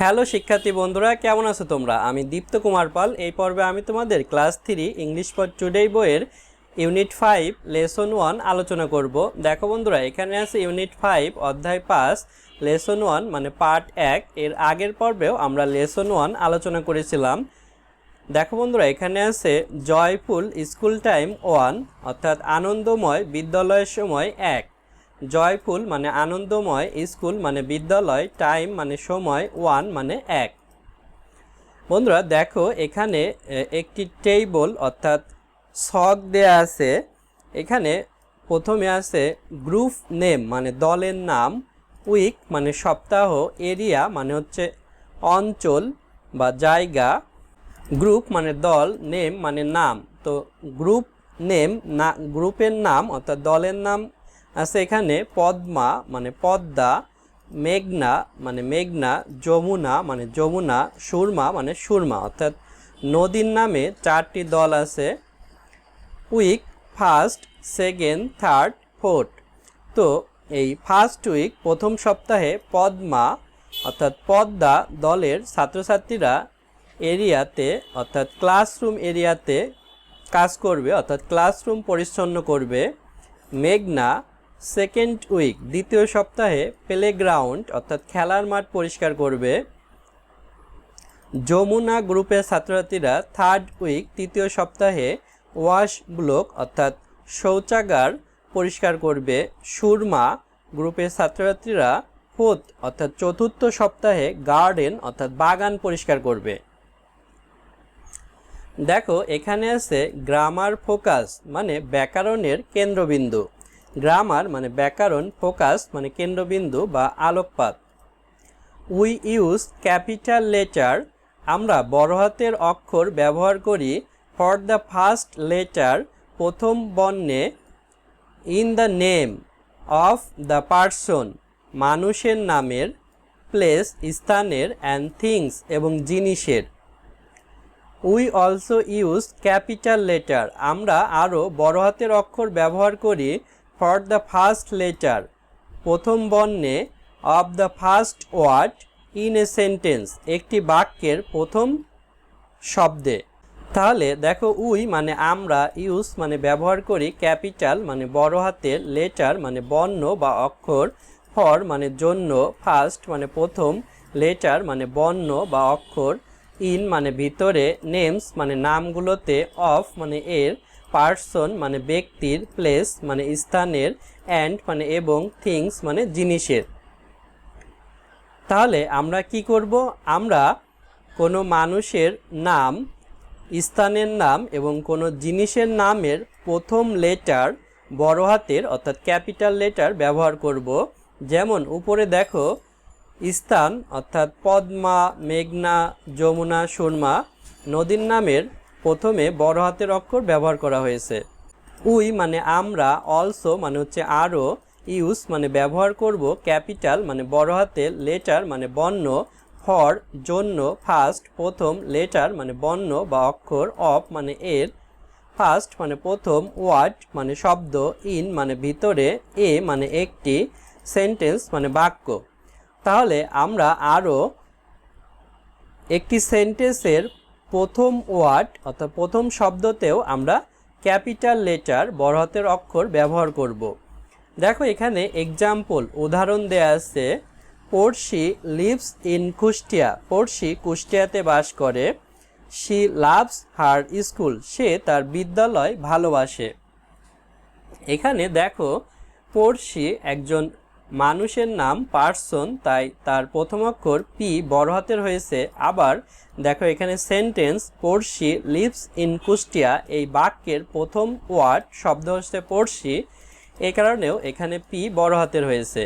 Hello শিক্ষার্থী বন্ধুরা, কেমন আছো তোমরা? আমি দীপ্ত কুমার পাল। এই পর্বে আমি তোমাদের class three English for today বইয়ের ইউনিট ফাইভ লেসন ওয়ান আলোচনা করব। দেখো বন্ধুরা, এখানে আছে ইউনিট ফাইভ, অধ্যায় পাঁচ, লেসন ওয়ান মানে পার্ট এক। এর আগের পর্বেও আমরা লেসন ওয়ান আলোচনা করেছিলাম। দেখো বন্ধুরা, এখানে আছে জয়ফুল স্কুল টাইম ওয়ান, অর্থাৎ আনন্দময় বিদ্যালয়ের সময় এক। জয়ফুল মানে আনন্দময় স্কুল মানে বিদ্যালয়, টাইম মানে সময়, ওয়ান মানে এক। বন্ধুরা, দেখো এখানে একটি টেবল অর্থাৎ ছক দেয়া আছে। এখানে প্রথমে আছে গ্রুপ নেম মানে দলের নাম, উইক মানে সপ্তাহ, এরিয়া মানে হচ্ছে অঞ্চল বা জায়গা, গ্রুপ মানে দল, নেম মানে নাম। তো গ্রুপ নেম না, গ্রুপের নাম অর্থাৎ দলের নাম আছে এখানে পদ্মা মানে পদ্মা, মেঘনা মানে মেঘনা, যমুনা মানে যমুনা, সুরমা মানে সুরমা। অর্থাৎ নদীর নামে চারটি দল আছে। Week, first, second, third, fourth. তো এই ফার্স্ট উইক প্রথম সপ্তাহে পদ্মা, অর্থাৎ পদ্মা দলের ছাত্রছাত্রীরা এরিয়াতে, অর্থাৎ ক্লাসরুম এরিয়াতে কাজ করবে, অর্থাৎ ক্লাসরুম পরিচ্ছন্ন করবে। মেঘনা সেকেন্ড উইক, দ্বিতীয় সপ্তাহে প্লেগ্রাউন্ড, অর্থাৎ খেলার মাঠ পরিষ্কার করবে। যমুনা গ্রুপের ছাত্রছাত্রীরা থার্ড উইক, তৃতীয় সপ্তাহে ওয়াশ ব্লক, অর্থাৎ শৌচাগার পরিষ্কার করবে। সুরমা গ্রুপের ছাত্রছাত্রীরা ফোর্থ, অর্থাৎ চতুর্থ সপ্তাহে গার্ডেন, অর্থাৎ বাগান পরিষ্কার করবে। দেখো, এখানে আছে গ্রামার ফোকাস মানে ব্যাকরণের কেন্দ্রবিন্দু। গ্রামার মানে ব্যাকরণ, ফোকাস মানে কেন্দ্রবিন্দু বা আলোকপাত। উই ইউজ ক্যাপিটাল লেটার আমরা বড় হাতের অক্ষর ব্যবহার করি ফর দ্য ফার্স্ট লেটার প্রথম বর্ণে in the name of the person মানুষের নামের প্লেস স্থানের অ্যান্ড থিংস এবং জিনিসের। We also use capital letter আমরা আরও বড় হাতের অক্ষর ব্যবহার করি ফর দ্য ফার্স্ট লেটার। প্রথম বর্ণে, of the first word in a sentence একটি বাক্যের প্রথম শব্দে। তাহলে দেখো উই মানে আমরা ইউজ মানে ব্যবহার করি, ক্যাপিটাল মানে বড় হাতের, লেটার মানে বর্ণ বা অক্ষর, ফর মানে জন্য, ফার্স্ট মানে প্রথম, লেটার মানে বর্ণ বা অক্ষর, ইন মানে ভিতরে, নেমস মানে নামগুলোতে, অফ মানে এর পার্সন মানে ব্যক্তির প্লেস মানে স্থানের অ্যান্ড মানে এবং থিংস মানে জিনিসের। তাহলে আমরা কি করব? আমরা কোনো মানুষের নাম, স্থানের নাম এবং কোনো জিনিসের নামের প্রথম লেটার বড় হাতের, অর্থাৎ ক্যাপিটাল লেটার ব্যবহার করব। যেমন উপরে দেখো, স্থান, অর্থাৎ পদ্মা, মেঘনা, যমুনা, সুরমা, নদীর নামের প্রথমে বড় হাতের অক্ষর ব্যবহার করা হয়েছে। উই মানে আমরা অলসো মানে হচ্ছে আরও ইউজ মানে ব্যবহার করব, ক্যাপিটাল মানে বড় হাতের লেটার মানে বর্ণ ফর জন্য ফার্স্ট প্রথম লেটার মানে বর্ণ বা অক্ষর অফ মানে এর ফার্স্ট মানে প্রথম ওয়ার্ড মানে শব্দ ইন মানে ভিতরে এ মানে একটি সেন্টেন্স মানে বাক্য। তাহলে আমরা আরও একটি সেন্টেন্সের প্রথম ওয়ার্ড অর্থাৎ প্রথম শব্দতেও আমরা ক্যাপিটাল লেটার বড় হাতের অক্ষর ব্যবহার করব। দেখো এখানে এক্সাম্পল উদাহরণ দেয়া আছে, পড়শি লিভস ইন কুষ্টিয়া। পড়শি কুষ্টিয়াতে বাস করে শি লাভস হার স্কুল সে তার বিদ্যালয় ভালোবাসে। এখানে দেখো, পড়শি একজন মানুষের নাম পার্সন, তাই তার প্রথম অক্ষর পি বড় হাতের হয়েছে। আবার দেখো এখানে sentence, Porshi, lives in Kushtia, এই বাক্যের প্রথম ওয়ার্ড শব্দ হচ্ছে পড়শি। এ কারণেও এখানে পি বড় হাতের হয়েছে।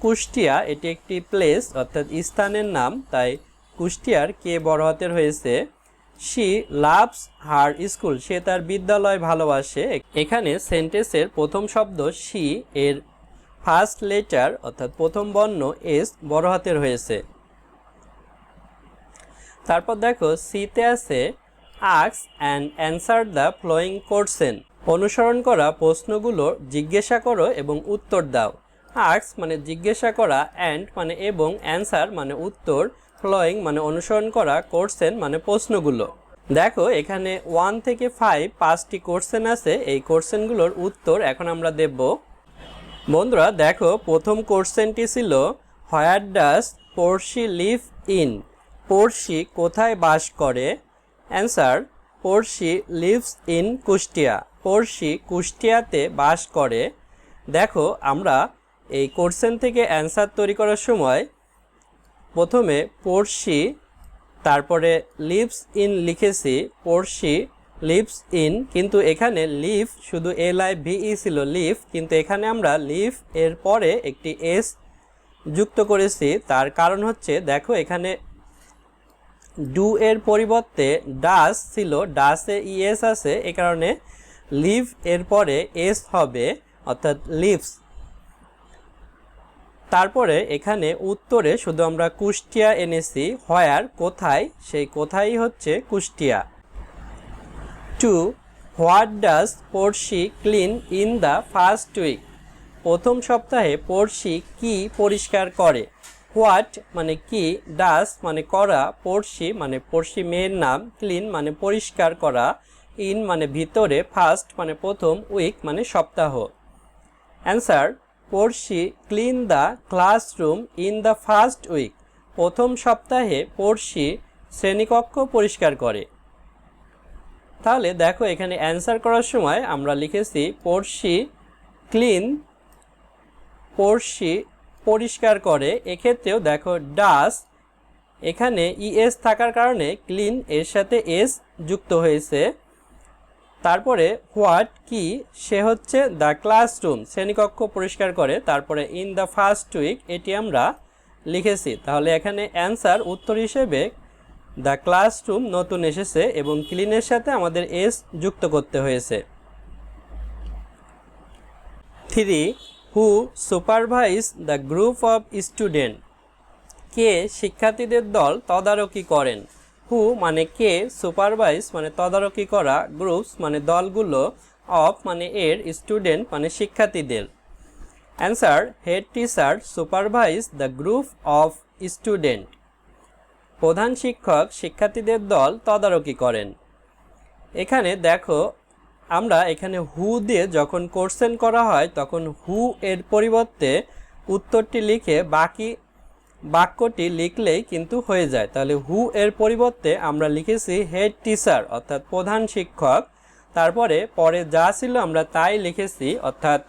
কুষ্টিয়া, এটি একটি প্লেস অর্থাৎ স্থানের নাম, তাই কুষ্টিয়ার কে বড় হাতের হয়েছে? শি লাভস হার স্কুল, সে তার বিদ্যালয় ভালোবাসে। এখানে সেন্টেন্সের প্রথম শব্দ শি, এর ফার্স্ট লেটার অর্থাৎ প্রথম বর্ণ এস বড় হাতের হয়েছে। তারপর দেখো, সিতে আছে, আক্স and answer the following questions. অনুসরণ করা প্রশ্নগুলো জিজ্ঞাসা করো এবং উত্তর দাও। আক্স মানে জিজ্ঞাসা করা, অ্যান্ড মানে এবং, অ্যান্সার মানে উত্তর, ফ্লোয়িং মানে অনুসরণ করা, কোর্সেন মানে প্রশ্নগুলো। দেখো, এখানে ওয়ান থেকে ফাইভ পাঁচটি কোর্সেন আছে, এই কোর্সেনগুলোর উত্তর এখন আমরা দেব। বন্ধুরা, দেখো, প্রথম কোশ্চেনটি ছিল where does Porshi live in Porshi কোথায় বাস করে? Answer Porshi lives in Kushtia পড়শি কুষ্টিয়াতে বাস করে। দেখো, আমরা এই কোশ্চেন থেকে অ্যান্সার তৈরি করার সময়, প্রথমে পড়শি তারপরে লিভস ইন লিখেছি পড়শি লিভস ইন, কিন্তু এখানে লিভ শুধু এল আই ভিই ছিল লিভ কিন্তু এখানে আমরা লিভ এর পরে একটি এস যুক্ত করেছি। তার কারণ হচ্ছে, দেখো এখানে ডু এর পরিবর্তে ডাস ছিল, ডাসে ইএস আছে, এ কারণে লিভ এর পরে এস হবে, অর্থাৎ লিভস। তারপরে এখানে উত্তরে শুধু আমরা কুষ্টিয়া এনেছি, হয়ার, কোথায়? সেই কোথায় হচ্ছে Kushtia. Two what does Porshi clean in the first week প্রথম সপ্তাহে পড়শি কি পরিষ্কার করে? হোয়াট মানে কি? ডাস মানে করা? পড়শি মানে পড়শি মেয়ের নাম। ক্লিন মানে পরিষ্কার করা। ইন মানে ভিতরে। ফার্স্ট মানে প্রথম উইক মানে সপ্তাহ। Answer Porshi clean the classroom in the first week প্রথম সপ্তাহে পড়শি শ্রেণীকক্ষ পরিষ্কার করে। তাহলে দেখো এখানে অ্যান্সার করার সময় আমরা লিখেছি পড়শি ক্লিন পড়শি পরিষ্কার করে। এক্ষেত্রেও দেখো ডাস এখানে ইএস থাকার কারণে ক্লিন এর সাথে এস যুক্ত হয়েছে। তারপরে হোয়াট কি, সে হচ্ছে দ্য ক্লাসরুম শ্রেণীকক্ষ পরিষ্কার করে। তারপরে ইন দ্য ফার্স্ট উইক এটি আমরা লিখেছি। তাহলে এখানে অ্যান্সার উত্তর হিসেবে দ্য ক্লাসরুম নতুন এসেছে এবং ক্লিনের সাথে আমাদের এস যুক্ত করতে হয়েছে। Three, who supervise the group of student. কে শিক্ষার্থীদের দল তদারকি করেন? হু মানে কে, সুপারভাইজ মানে তদারকি করা, গ্রুপস মানে দলগুলো, অফ মানে এর, স্টুডেন্ট মানে শিক্ষার্থীদের। Answer, head teacher, supervise the group of student. প্রধান শিক্ষক শিক্ষার্থীদের দল তদারকি করেন। এখানে দেখো, আমরা এখানে হু দিয়ে যখন কোশ্চেন করা হয়, তখন হু এর পরিবর্তে উত্তরটি লিখে বাকি বাক্যটি লিখলেই কিন্তু হয়ে যায়। তাহলে হু এর পরিবর্তে আমরা লিখেছি হেড টিচার অর্থাৎ প্রধান শিক্ষক। তারপরে পরে যা ছিল আমরা তাই লিখেছি, অর্থাৎ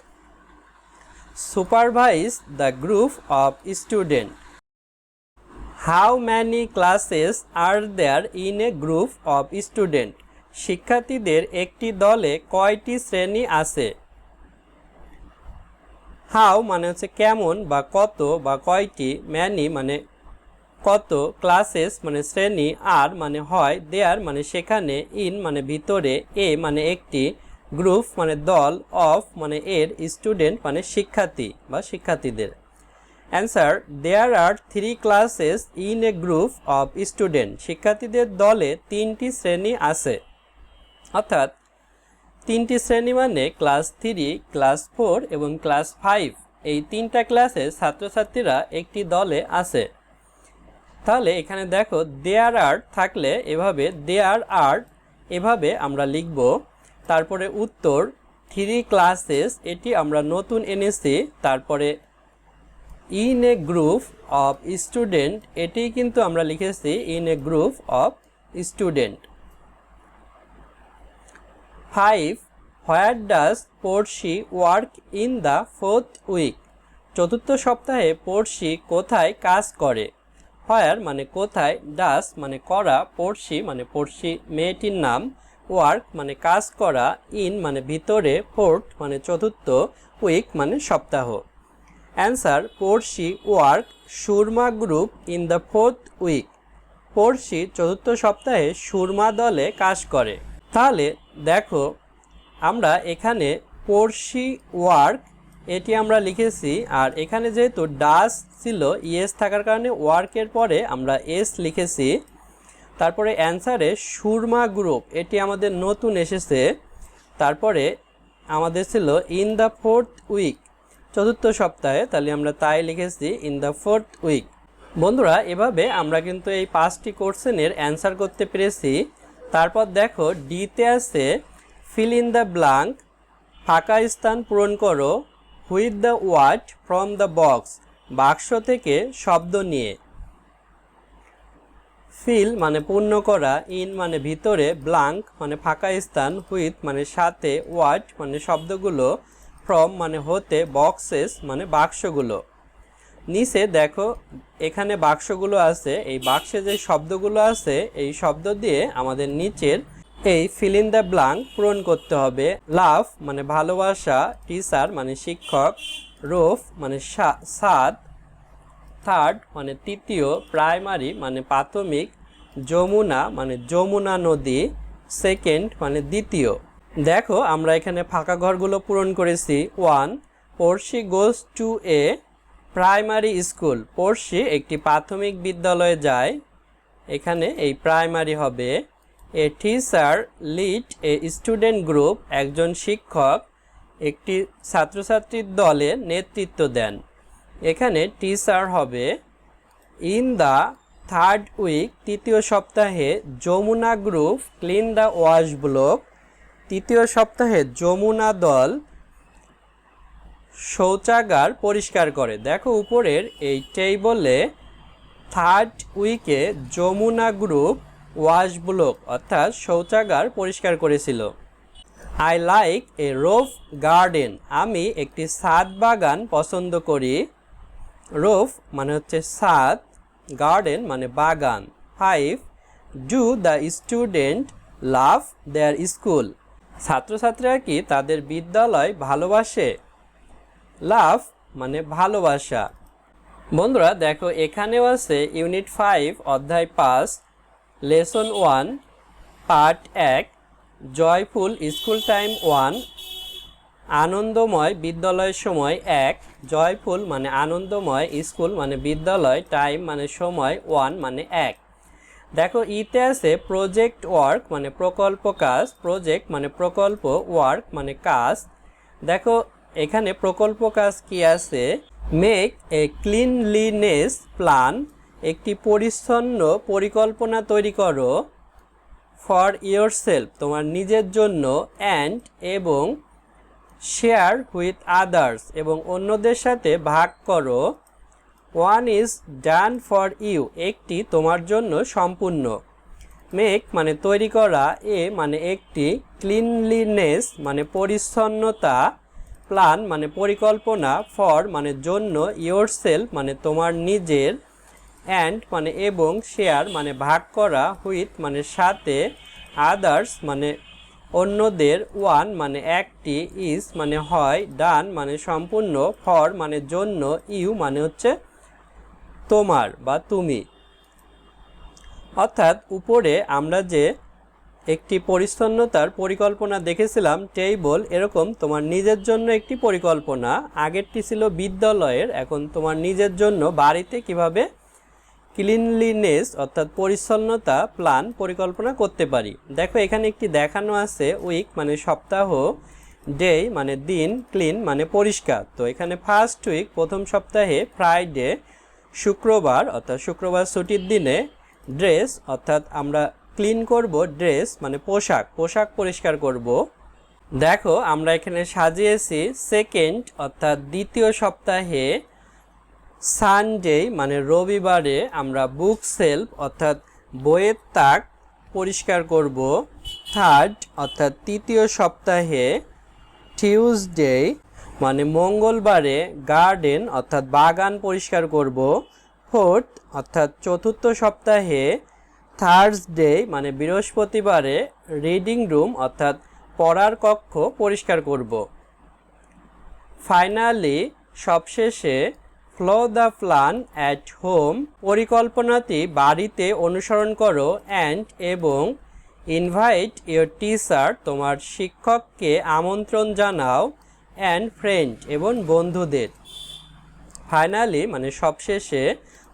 supervise the group of student how many classes are there in a group of student শিক্ষার্থীদের একটি দলে কয়টি শ্রেণি আছে? হাউ মানে হচ্ছে কেমন বা কত বা কয়টি ম্যানি মানে কত ক্লাসেস মানে শ্রেণি আর মানে হয়? দেয়ার মানে সেখানে ইন মানে ভিতরে, এ মানে একটি গ্রুপ মানে দল অফ মানে এর স্টুডেন্ট মানে শিক্ষার্থী বা শিক্ষার্থীদের। Answer there are three classes in a group of student শিক্ষার্থীদের দলে তিনটি শ্রেণি আছে। অর্থাৎ, তিনটি শ্রেণি মানে ক্লাস থ্রি ক্লাস ফোর এবং ক্লাস ফাইভ এই তিনটা ক্লাসে ছাত্রছাত্রীরা একটি দলে আছে। তাহলে এখানে দেখো দেয়ার আর্ট থাকলে এভাবে দেয়ার আর্ট এভাবে আমরা লিখব। তারপরে উত্তর থ্রি ক্লাসেস এটি আমরা নতুন এনেছি। তারপরে in a group of student এটি কিন্তু আমরা লিখেছি in a group of student five where does Porshi work in the fourth week চতুর্থ সপ্তাহে পড়শি কোথায় কাজ করে? হোয়ার মানে কোথায় ডাস মানে করা পড়শি মানে পড়শি মেয়েটির নাম ওয়ার্ক মানে কাজ করা ইন মানে ভিতরে ফোর্থ মানে চতুর্থ উইক মানে সপ্তাহ। Answer Porshi work Surma group in the fourth week Porshi চতুর্থ সপ্তাহে সুরমা দলে কাজ করে। তাহলে, দেখো, আমরা এখানে পড়শি ওয়ার্ক এটি আমরা লিখেছি, আর এখানে যেহেতু ডাস ছিল ইএস থাকার কারণে ওয়ার্কের পরে আমরা এস লিখেছি। তারপরে অ্যান্সারে সুরমা গ্রুপ এটি আমাদের নতুন এসেছে। তারপরে আমাদের ছিল ইন দ্য ফোর্থ উইক চতুর্থ সপ্তাহে, তাহলে আমরা তাই লিখেছি ইন দ্য ফোর্থ উইক বন্ধুরা, এভাবে আমরা কিন্তু এই পাঁচটি কোশ্চেনের অ্যান্সার করতে পেরেছি। তারপর দেখো ডিতে আছে ফিল ইন দ্য ব্লাঙ্ক ফাঁকা স্থান পূরণ করো with the word from the box বাক্স থেকে শব্দ নিয়ে। ফিল মানে পূর্ণ করা ইন মানে ভিতরে ব্লাঙ্ক মানে ফাঁকা স্থান হুইথ মানে সাথে ওয়ার্ড মানে শব্দগুলো। ফ্রম মানে হতে বক্সেস মানে বাক্সগুলো। নিচে দেখো, এখানে বাক্সগুলো আছে, এই বাক্সে যে শব্দগুলো আছে, এই শব্দ দিয়ে আমাদের নিচের এই ফিল ইন দ্য ব্লাঙ্ক পূরণ করতে হবে। লাভ মানে ভালোবাসা টিচার মানে শিক্ষক, রোফ মানে সাদ থার্ড মানে তৃতীয় প্রাইমারি মানে প্রাথমিক, যমুনা মানে যমুনা নদী সেকেন্ড মানে দ্বিতীয়। দেখো, আমরা এখানে ফাঁকা ঘরগুলো পূরণ করেছি। One Porshi goes to a primary school Porshi একটি প্রাথমিক বিদ্যালয়ে যায়। এখানে এই প্রাইমারি হবে। A teacher lead a student group একজন শিক্ষক, একটি ছাত্রছাত্রীর দলে নেতৃত্ব দেন। এখানে টিচার হবে। ইন দ্য থার্ড উইক তৃতীয় সপ্তাহে Jamuna group clean the wash block তৃতীয় সপ্তাহে যমুনা দল শৌচাগার পরিষ্কার করে। দেখো উপরের এই টেবলে থার্ড উইকে যমুনা গ্রুপ ওয়াশ ব্লক অর্থাৎ শৌচাগার পরিষ্কার করেছিল। I like a roof garden আমি একটি সাদ বাগান পছন্দ করি। রোফ মানে হচ্ছে সাদ গার্ডেন মানে বাগান। Five do the student love their school ছাত্রছাত্রীরা কি তাদের বিদ্যালয় ভালোবাসে? লাভ মানে ভালোবাসা। বন্ধুরা, দেখো, এখানেও আছে ইউনিট ফাইভ, অধ্যায় পাঁচ, লেসন ওয়ান, পার্ট এক, জয়ফুল স্কুল টাইম ওয়ান, আনন্দময় বিদ্যালয়ের সময় এক, জয়ফুল মানে আনন্দময় স্কুল মানে বিদ্যালয়, টাইম মানে সময় ওয়ান মানে এক। দেখো, ইতে আছে প্রজেক্ট ওয়ার্ক মানে প্রকল্প কাজ প্রজেক্ট মানে প্রকল্প ওয়ার্ক মানে কাজ। দেখো, এখানে প্রকল্প কাজ কি আছে? মেক এ ক্লিনলিনেস প্ল্যান একটি পরিচ্ছন্ন পরিকল্পনা তৈরি করো ফর ইয়োর সেলফ তোমার নিজের জন্য অ্যান্ড এবং শেয়ার হুইথ আদার্স এবং অন্যদের সাথে ভাগ করো। One is done for you একটি তোমার জন্য সম্পূর্ণ। মেক মানে তৈরি করা, এ মানে একটি ক্লিনলিনেস মানে পরিচ্ছন্নতা। প্ল্যান মানে পরিকল্পনা ফর মানে জন্য ইয়োর সেলফ মানে তোমার নিজের। অ্যান্ড মানে এবং শেয়ার মানে ভাগ করা হুইথ মানে সাথে। আদার্স মানে অন্যদের ওয়ান মানে একটি ইজ মানে হয় ডান মানে সম্পূর্ণ ফর মানে জন্য ইউ মানে হচ্ছে তোমার বা তুমি। অর্থাৎ উপরে আমরা যে একটি পরিচ্ছন্নতার পরিকল্পনা দেখেছিলাম টেবল এরকম তোমার নিজের জন্য একটি পরিকল্পনা। আগেরটি ছিল বিদ্যালয়ের, এখন তোমার নিজের জন্য বাড়িতে কীভাবে ক্লিনলিনেস অর্থাৎ পরিচ্ছন্নতা প্ল্যান পরিকল্পনা করতে পারি। দেখো, এখানে একটি দেখানো আছে উইক মানে সপ্তাহ ডে মানে দিন ক্লিন মানে পরিষ্কার। তো এখানে ফার্স্ট উইক প্রথম সপ্তাহে ফ্রাইডে শুক্রবার, অর্থাৎ শুক্রবার ছুটির দিনে ড্রেস, অর্থাৎ আমরা ক্লিন করব ড্রেস মানে পোশাক পোশাক পরিষ্কার করব। দেখো, আমরা এখানে সাজিয়েছি সেকেন্ড অর্থাৎ দ্বিতীয় সপ্তাহে সানডে মানে রবিবারে আমরা বুক সেলফ অর্থাৎ বইয়ের তাক পরিষ্কার করব। থার্ড অর্থাৎ তৃতীয় সপ্তাহে টিউসডে মানে মঙ্গলবারে গার্ডেন অর্থাৎ বাগান পরিষ্কার করব। ফোর্থ অর্থাৎ চতুর্থ সপ্তাহে থার্সডে মানে বৃহস্পতিবারে রিডিং রুম, অর্থাৎ পড়ার কক্ষ পরিষ্কার করব। ফাইনালি, সবশেষে follow the plan at home পরিকল্পনাটি বাড়িতে অনুসরণ করো অ্যান্ড এবং ইনভাইট ইয়োর টিচার, তোমার শিক্ষককে আমন্ত্রণ জানাও। অ্যান্ড ফ্রেন্ড এবং বন্ধুদের। ফাইনালি মানে সবশেষে,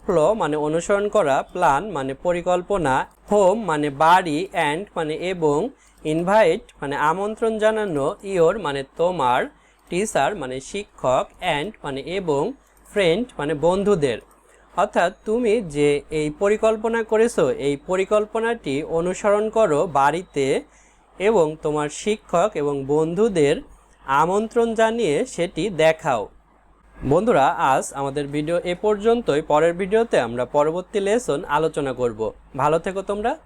ফ্লো মানে অনুসরণ করা, প্ল্যান মানে পরিকল্পনা, হোম মানে বাড়ি, অ্যান্ড মানে এবং ইনভাইট মানে আমন্ত্রণ জানানো, ইয়োর মানে তোমার, টিচার মানে শিক্ষক, অ্যান্ড মানে এবং ফ্রেন্ড মানে বন্ধুদের। অর্থাৎ তুমি যে এই পরিকল্পনা করেছ, এই পরিকল্পনাটি অনুসরণ করো বাড়িতে এবং তোমার শিক্ষক এবং বন্ধুদের আমন্ত্রণ জানিয়ে সেটি দেখাও। বন্ধুরা, আজ আমাদের ভিডিও এ পর্যন্তই। পরের ভিডিওতে আমরা পরবর্তী লেসন আলোচনা করব। ভালো থেকো তোমরা।